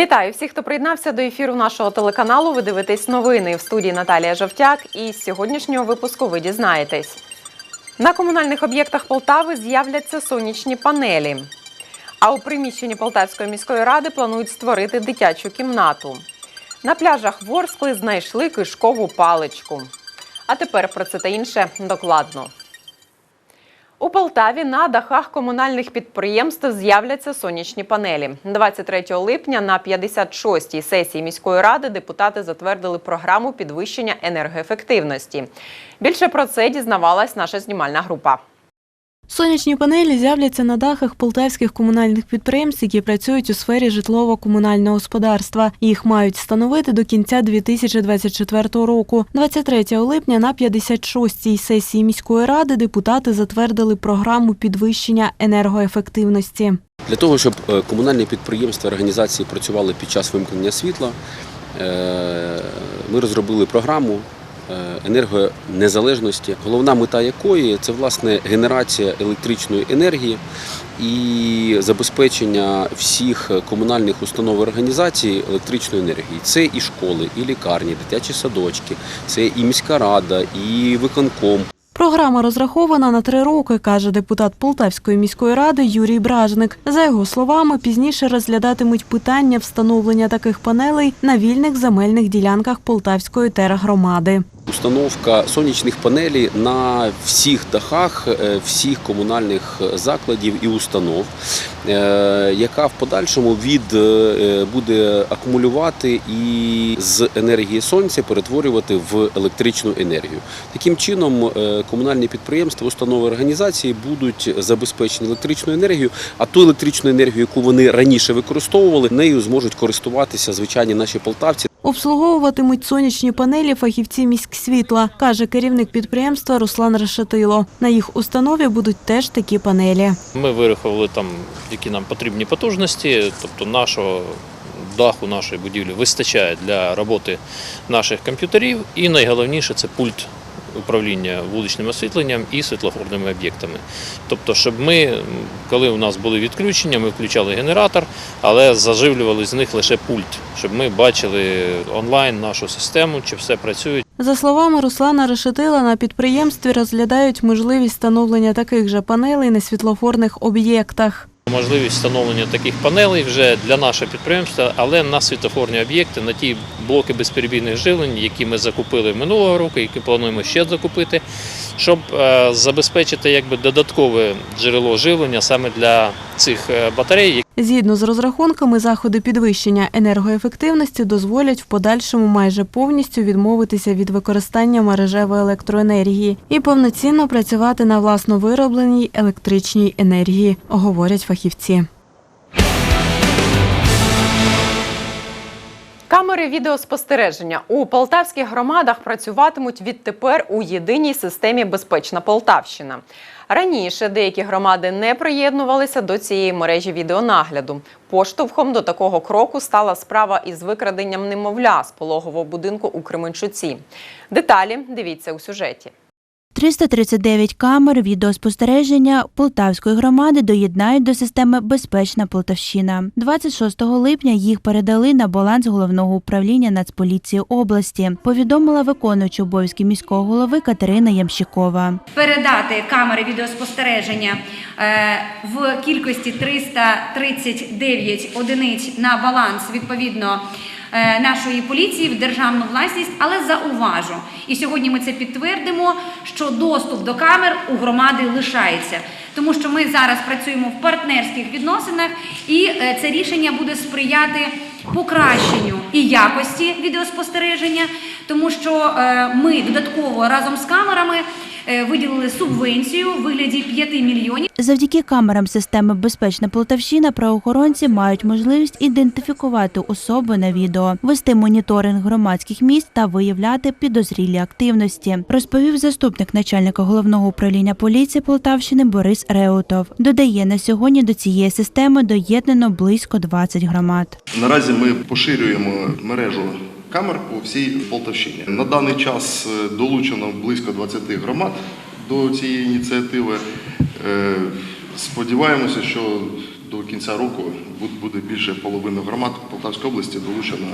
Вітаю всіх, хто приєднався до ефіру нашого телеканалу. Ви дивитесь новини в студії Наталія Жовтяк. І з сьогоднішнього випуску ви дізнаєтесь. На комунальних об'єктах Полтави з'являться сонячні панелі. А у приміщенні Полтавської міської ради планують створити дитячу кімнату. На пляжах Ворскли знайшли кишкову паличку. А тепер про це та інше докладно. У Полтаві на дахах комунальних підприємств з'являться сонячні панелі. 23 липня на 56-й сесії міської ради депутати затвердили програму підвищення енергоефективності. Більше про це дізнавалась наша знімальна група. Сонячні панелі з'являться на дахах полтавських комунальних підприємств, які працюють у сфері житлово-комунального господарства. Їх мають встановити до кінця 2024 року. 23 липня на 56-й сесії міської ради депутати затвердили програму підвищення енергоефективності. Для того, щоб е, комунальні підприємства організації працювали під час вимкнення світла, е, ми розробили програму енергонезалежності, головна мета якої це власне генерація електричної енергії і забезпечення всіх комунальних установ і організацій електричної енергії. Це і школи, і лікарні, дитячі садочки, це і міська рада, і виконком. Програма розрахована на три роки, каже депутат Полтавської міської ради Юрій Бражник. За його словами, пізніше розглядатимуть питання встановлення таких панелей на вільних земельних ділянках Полтавської тергромади. Установка сонячних панелей на всіх дахах е, всіх комунальних закладів і установ, е, яка в подальшому від е, буде акумулювати і з енергії сонця перетворювати в електричну енергію. Таким чином, комунальні підприємства, установи організації будуть забезпечені електричною енергією, а ту електричну енергію, яку вони раніше використовували, нею зможуть користуватися звичайні наші полтавці. Обслуговуватимуть сонячні панелі фахівці міськсвітла, каже керівник підприємства Руслан Решетило. На їх установі будуть теж такі панелі. Ми вирахували там, які нам потрібні потужності, тобто нашого даху нашої будівлі вистачає для роботи наших комп'ютерів. І найголовніше це пульт управління вуличним освітленням і світлофорними об'єктами. Тобто, щоб ми, коли у нас були відключення, ми включали генератор, але заживлювали з них лише пульт, щоб ми бачили онлайн нашу систему, чи все працює. За словами Руслана Решетила, на підприємстві розглядають можливість встановлення таких же панелей на світлофорних об'єктах. Можливість встановлення таких панелей вже для нашого підприємства, але на світофорні об'єкти, на ті блоки безперебійних живлень, які ми закупили минулого року, які плануємо ще закупити, щоб е, забезпечити якби додаткове джерело живлення саме для цих е, батарей, Згідно з розрахунками, заходи підвищення енергоефективності дозволять в подальшому майже повністю відмовитися від використання мережевої електроенергії і повноцінно працювати на власно виробленій електричній енергії, говорять фахівці. Камери відеоспостереження у полтавських громадах працюватимуть відтепер у єдиній системі Безпечна Полтавщина. Раніше деякі громади не приєднувалися до цієї мережі відеонагляду. Поштовхом до такого кроку стала справа із викраденням немовля з пологового будинку у Кременчуці. Деталі дивіться у сюжеті. 339 камер відеоспостереження Полтавської громади доєднають до системи Безпечна Полтавщина. 26 липня їх передали на баланс головного управління Нацполіції області. Повідомила виконуюча обов'язки міського голови Катерина Ямщикова. передати камери відеоспостереження е, в кількості 339 одиниць на баланс відповідно нашої поліції в державну власність, але зауважу, і сьогодні ми це підтвердимо, що доступ до камер у громади лишається. Тому що ми зараз працюємо в партнерських відносинах, і е, це рішення буде сприяти покращенню і якості відеоспостереження, тому що е, ми додатково разом з камерами е, виділили субвенцію у вигляді 5 мільйонів. Завдяки камерам системи Безпечна Полтавщина правоохоронці мають можливість ідентифікувати особи на відео, вести моніторинг громадських місць та виявляти підозрілі активності, розповів заступник начальника головного управління поліції Полтавщини Борис Реутов. Додає, на сьогодні до цієї системи доєднано близько 20 громад. Наразі ми поширюємо мережу камер по всій Полтавщині. На даний час е, долучено близько 20 громад до цієї ініціативи. Е, Сподіваємося, що до кінця року буде більше половини громад Полтавської області долучено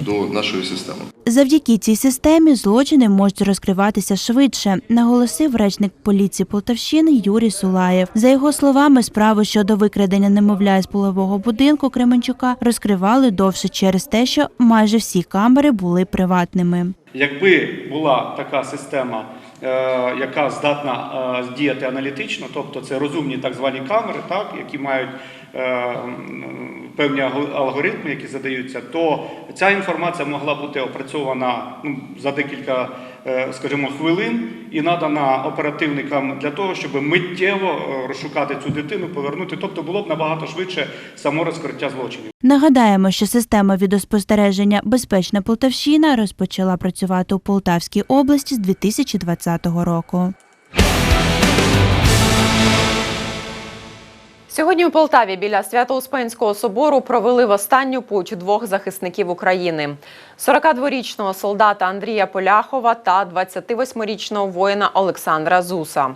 до нашої системи. Завдяки цій системі злочини можуть розкриватися швидше, наголосив речник поліції Полтавщини Юрій Сулаєв. За його словами, справу щодо викрадення немовля з полового будинку Кременчука розкривали довше через те, що майже всі камери були приватними. Якби була така система, е, яка здатна е, діяти аналітично, тобто це розумні так звані камери, так, які мають певні алго- алгоритми, які задаються, то ця інформація могла бути опрацьована ну, за декілька, е, скажімо, хвилин і надана оперативникам для того, щоб миттєво е, розшукати цю дитину, повернути. Тобто було б набагато швидше само розкриття злочинів. Нагадаємо, що система відеоспостереження Безпечна Полтавщина розпочала працювати у Полтавській області з 2020 року. Сьогодні у Полтаві біля Свято-Успенського собору провели в останню путь двох захисників України: 42-річного солдата Андрія Поляхова та 28-річного воїна Олександра Зуса.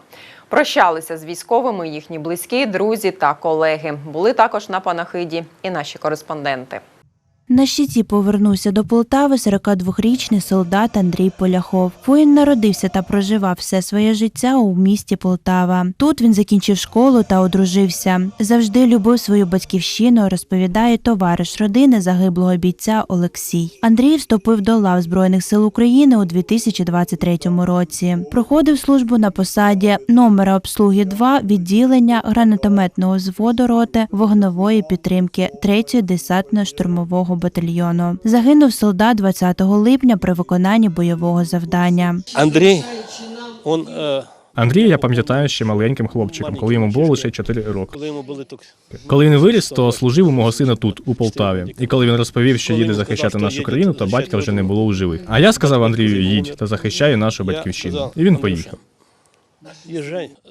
Прощалися з військовими їхні близькі, друзі та колеги. Були також на панахиді і наші кореспонденти. На щиті повернувся до Полтави 42-річний солдат Андрій Поляхов. Воїн народився та проживав все своє життя у місті Полтава. Тут він закінчив школу та одружився. Завжди любив свою батьківщину, розповідає товариш родини загиблого бійця Олексій. Андрій вступив до лав Збройних сил України у 2023 році. Проходив службу на посаді номера обслуги 2 відділення гранатометного взводу роти вогнової підтримки 3-ї десантно-штурмового батальйону. Загинув солдат 20 липня при виконанні бойового завдання. Андрей, он, е, Андрія я пам'ятаю ще маленьким хлопчиком, коли йому було лише 4 роки. коли йому були. Коли він виріс, то служив у мого сина тут, у Полтаві. І коли він розповів, що їде захищати нашу країну, то батька вже не було у живих. А я сказав Андрію, їдь та захищай нашу батьківщину. І він поїхав.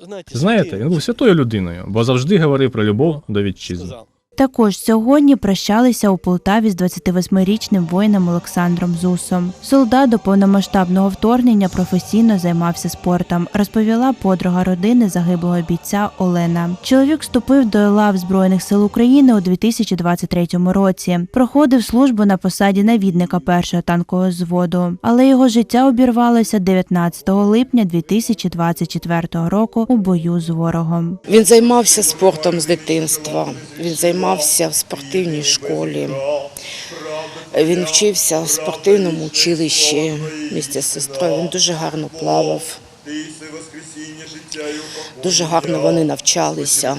Знаєте, Знаєте, він був святою людиною, бо завжди говорив про любов до вітчизни. Також сьогодні прощалися у Полтаві з 28-річним воїном Олександром Зусом. Солдат до повномасштабного вторгнення професійно займався спортом, розповіла подруга родини загиблого бійця Олена. Чоловік вступив до лав Збройних сил України у 2023 році. Проходив службу на посаді навідника першого танкового зводу, але його життя обірвалося 19 липня 2024 року у бою з ворогом. Він займався спортом з дитинства. Він займався в спортивній школі. Він вчився в спортивному училищі місті з сестрою. Він дуже гарно плавав. Дуже гарно вони навчалися.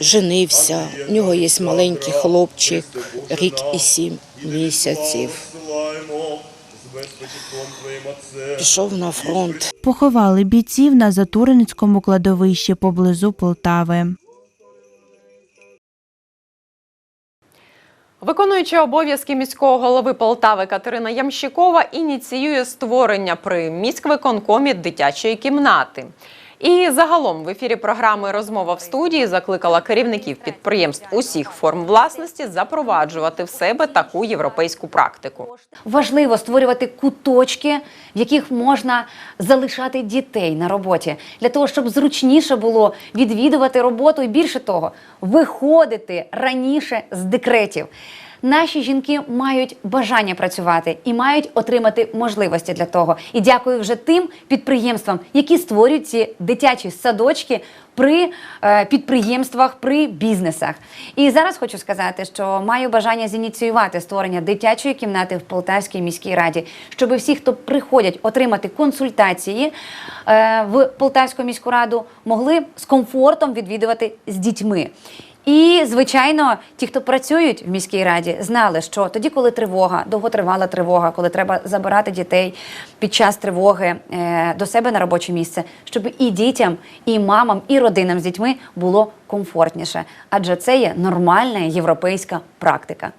Женився. У нього є маленький хлопчик, рік і сім місяців. Пішов на фронт. Поховали бійців на Затуринському кладовищі поблизу Полтави. Виконуюча обов'язки міського голови Полтави Катерина Ямщикова ініціює створення при міськвиконкомі дитячої кімнати. І загалом в ефірі програми Розмова в студії закликала керівників підприємств усіх форм власності запроваджувати в себе таку європейську практику. Важливо створювати куточки, в яких можна залишати дітей на роботі, для того, щоб зручніше було відвідувати роботу і більше того, виходити раніше з декретів. Наші жінки мають бажання працювати і мають отримати можливості для того. І дякую вже тим підприємствам, які створюють ці дитячі садочки при е, підприємствах, при бізнесах. І зараз хочу сказати, що маю бажання зініціювати створення дитячої кімнати в Полтавській міській раді, щоб всі, хто приходять отримати консультації е, в Полтавську міську раду, могли з комфортом відвідувати з дітьми. І, звичайно, ті, хто працюють в міській раді, знали, що тоді, коли тривога, довготривала тривога, коли треба забирати дітей під час тривоги е, до себе на робоче місце, щоб і дітям, і мамам, і родинам з дітьми було комфортніше, адже це є нормальна європейська практика.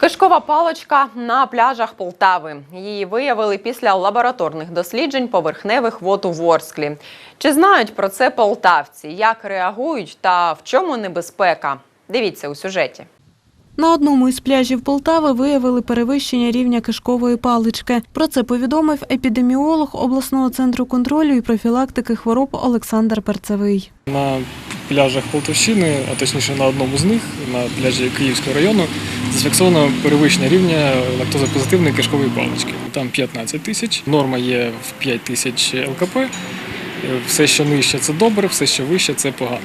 Кишкова палочка на пляжах Полтави. Її виявили після лабораторних досліджень поверхневих вод у Ворсклі. Чи знають про це полтавці? Як реагують та в чому небезпека? Дивіться у сюжеті. На одному із пляжів Полтави виявили перевищення рівня кишкової палички. Про це повідомив епідеміолог обласного центру контролю і профілактики хвороб Олександр Перцевий. На пляжах Полтавщини, а точніше на одному з них, на пляжі Київського району, зафіксовано перевищення рівня лактозопозитивної кишкової палички. Там 15 тисяч, норма є в 5 тисяч ЛКП. Все, що нижче, це добре, все, що вище, це погано.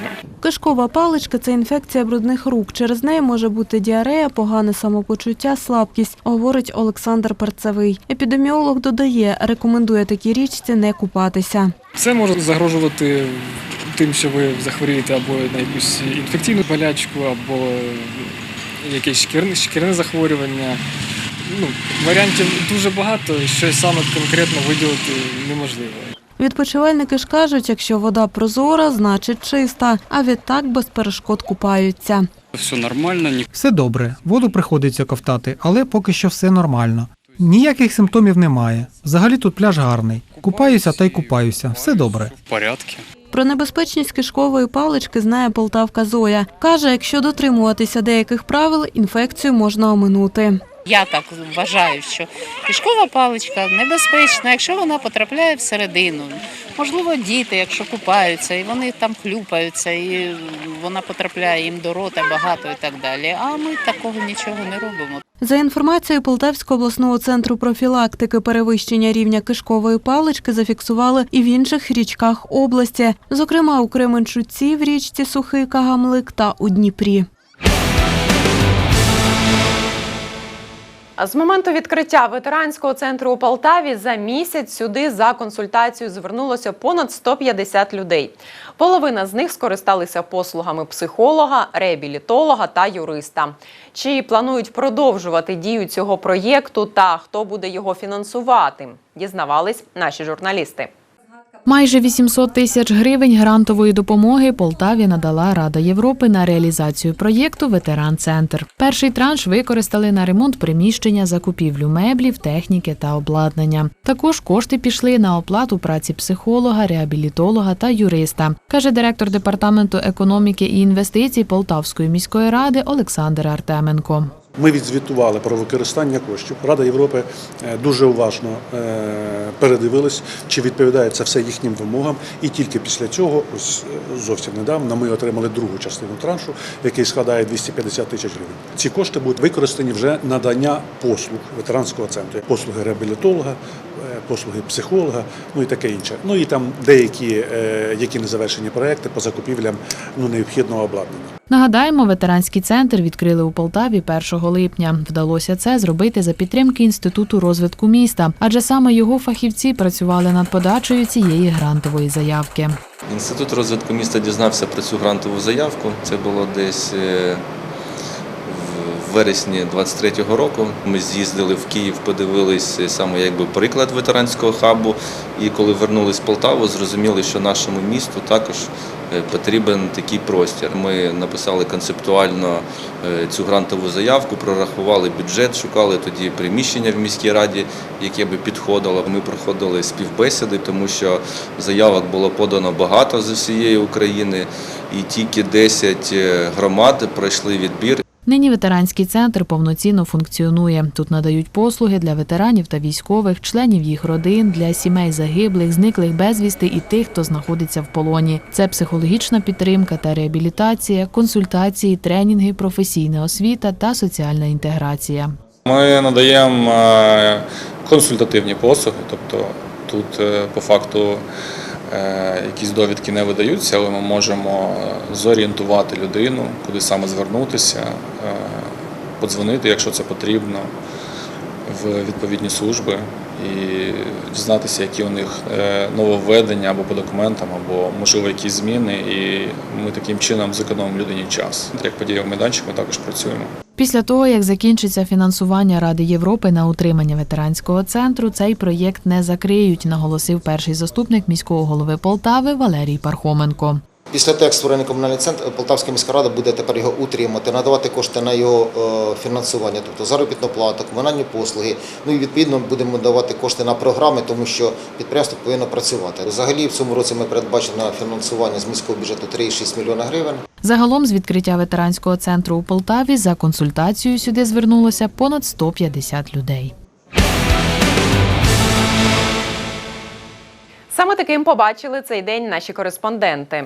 Кишкова паличка це інфекція брудних рук. Через неї може бути діарея, погане самопочуття, слабкість, говорить Олександр Перцевий. Епідеміолог додає, рекомендує такій річці не купатися. Це може загрожувати тим, що ви захворієте або на якусь інфекційну болячку, або якесь шкірне, шкірне захворювання. Ну, варіантів дуже багато, щось саме конкретно виділити неможливо. Відпочивальники ж кажуть, якщо вода прозора, значить чиста, а відтак без перешкод купаються. Все нормально, ні. Все добре, воду приходиться ковтати, але поки що все нормально. Ніяких симптомів немає. Взагалі тут пляж гарний. Купаюся та й купаюся. Все добре. в порядку. Про небезпечність кишкової палички знає полтавка Зоя. Каже, якщо дотримуватися деяких правил, інфекцію можна оминути. Я так вважаю, що кишкова паличка небезпечна, якщо вона потрапляє всередину. Можливо, діти, якщо купаються, і вони там хлюпаються, і вона потрапляє їм до рота багато і так далі. А ми такого нічого не робимо. За інформацією Полтавського обласного центру профілактики, перевищення рівня кишкової палички зафіксували і в інших річках області, зокрема у Кременчуці в річці Сухий Кагамлик та у Дніпрі. З моменту відкриття ветеранського центру у Полтаві за місяць сюди за консультацію звернулося понад 150 людей. Половина з них скористалися послугами психолога, реабілітолога та юриста. Чи планують продовжувати дію цього проєкту та хто буде його фінансувати? Дізнавались наші журналісти. Майже 800 тисяч гривень грантової допомоги Полтаві надала Рада Європи на реалізацію проєкту Ветеран Центр. Перший транш використали на ремонт приміщення, закупівлю меблів, техніки та обладнання. Також кошти пішли на оплату праці психолога, реабілітолога та юриста, каже директор департаменту економіки і інвестицій Полтавської міської ради Олександр Артеменко. Ми відзвітували про використання коштів. Рада Європи е, дуже уважно е, передивилась, чи відповідає це все їхнім вимогам. І тільки після цього, ось е, зовсім недавно, ми отримали другу частину траншу, який складає 250 тисяч гривень. Ці кошти будуть використані вже надання послуг ветеранського центру, послуги реабілітолога, послуги психолога, ну і таке інше. Ну і там деякі, які не завершені проекти по закупівлям ну, необхідного обладнання. Нагадаємо, ветеранський центр відкрили у Полтаві 1 липня. Вдалося це зробити за підтримки інституту розвитку міста, адже саме його фахівці працювали над подачею цієї грантової заявки. Інститут розвитку міста дізнався про цю грантову заявку. Це було десь е, в вересні 23-го року. Ми з'їздили в Київ, подивились саме якби приклад ветеранського хабу. І коли вернулись в Полтаву, зрозуміли, що нашому місту також е, потрібен такий простір. Ми написали концептуально е, цю грантову заявку, прорахували бюджет, шукали тоді приміщення в міській раді, яке би підходило. Ми проходили співбесіди, тому що заявок було подано багато з усієї України, і тільки 10 громад пройшли відбір. Нині ветеранський центр повноцінно функціонує. Тут надають послуги для ветеранів та військових, членів їх родин, для сімей загиблих, зниклих безвісти і тих, хто знаходиться в полоні. Це психологічна підтримка та реабілітація, консультації, тренінги, професійна освіта та соціальна інтеграція. Ми надаємо е, консультативні послуги, тобто тут е, по факту якісь довідки не видаються, але ми можемо зорієнтувати людину, куди саме звернутися, е, подзвонити, якщо це потрібно, в відповідні служби і дізнатися, які у них е, нововведення або по документам, або можливо якісь зміни. І ми таким чином зекономимо людині час. Як подіяв майданчик, ми також працюємо. Після того, як закінчиться фінансування Ради Європи на утримання ветеранського центру, цей проєкт не закриють, наголосив перший заступник міського голови Полтави Валерій Пархоменко. Після того, як створений комунальний центр, Полтавська міська рада буде тепер його утримати, надавати кошти на його е, фінансування, тобто заробітну плату, комунальні послуги. Ну і відповідно будемо давати кошти на програми, тому що підприємство повинно працювати. Взагалі в цьому році ми передбачили на фінансування з міського бюджету 3,6 мільйона гривень. Загалом з відкриття ветеранського центру у Полтаві за консультацією сюди звернулося понад 150 людей. Саме таким побачили цей день наші кореспонденти.